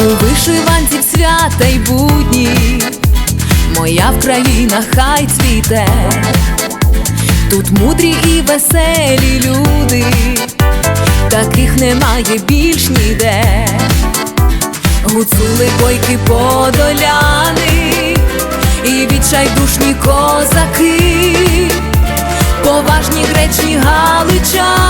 У вишиванці свята й будні, моя Вкраїна хай цвіте, тут мудрі і веселі люди, таких немає більш ніде. Гуцули бойки подоляни і відчайдушні козаки, поважні гречні галичани,